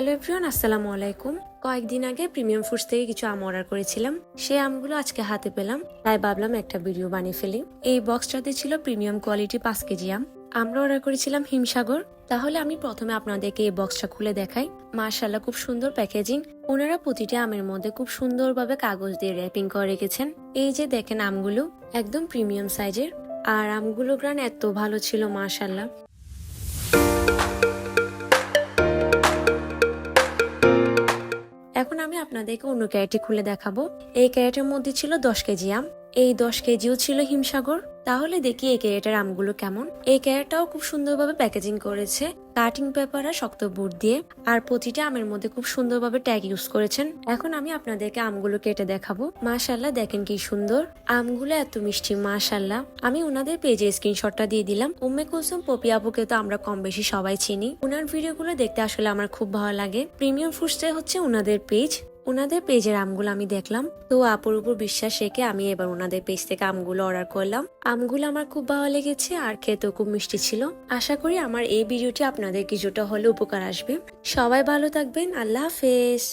Hello everyone আসসালামু আলাইকুম। কয়েকদিন আগে প্রিমিয়াম ফুডস থেকে কিছু আম অর্ডার করেছিলাম। সেই আমগুলো আজকে হাতে পেলাম, তাই ভাবলাম একটা ভিডিও বানিয়ে ফেলি। এই বক্সটাতে ছিল প্রিমিয়াম কোয়ালিটি পাঁচ কেজি আম। আমরা অর্ডার করেছিলাম হিমসাগর। তাহলে আমি প্রথমে আপনাদেরকে এই বক্সটা খুলে দেখাই। মার্শাল্লাহ খুব সুন্দর প্যাকেজিং। ওনারা প্রতিটি আমের মধ্যে খুব সুন্দরভাবে কাগজ দিয়ে র্যাপিং করে রেখেছেন। এই যে দেখেন আমগুলো, একদম প্রিমিয়াম সাইজের। আর আমগুলো গ্রান এত ভালো ছিল মার্শাল্লাহ এখন আমি আপনাদেরকে অন্য ক্যারেটটি খুলে দেখাবো। এই ক্যারেটের মধ্যে ছিল দশ কেজি আম। এই দশ কেজিও ছিল হিমসাগর। তাহলে দেখি এই ক্যারেটের আমগুলো কেমন। এই ক্যারেটটাও খুব সুন্দরভাবে প্যাকেজিং করেছে, কাটিং পেপার আর শক্ত বুট দিয়ে। আর প্রতিটা আমের মধ্যে খুব সুন্দরভাবে ট্যাগ ইউজ করেছেন। এখন আমি আপনাদেরকে আমগুলো কেটে দেখাবো। মাশাল্লাহ দেখেন কি সুন্দর। আমগুলো এত মিষ্টি মাশাল্লাহ আমি ওনাদের পেজে স্ক্রিনশটটা দিয়ে দিলাম। উম্মে কুলসুম, পপি আপুকে তো আমরা কম বেশি সবাই চিনি। ওনার ভিডিওগুলো দেখতে আসলে আমার খুব ভালো লাগে। প্রিমিয়াম ফুডসটাই হচ্ছে ওনাদের পেজ। ওনাদের পেজের আমগুলো আমি দেখলাম। তো আপুর উপর বিশ্বাস রেখে আমি এবার ওনাদের পেজ থেকে আমগুলো অর্ডার করলাম। আমগুলো আমার খুব ভালো লেগেছে আর খেতেও খুব মিষ্টি ছিল। আশা করি আমার এই ভিডিওটি আপনাদের কিছুটা হলে উপকার আসবে। সবাই ভালো থাকবেন। আল্লাহ হাফেজ।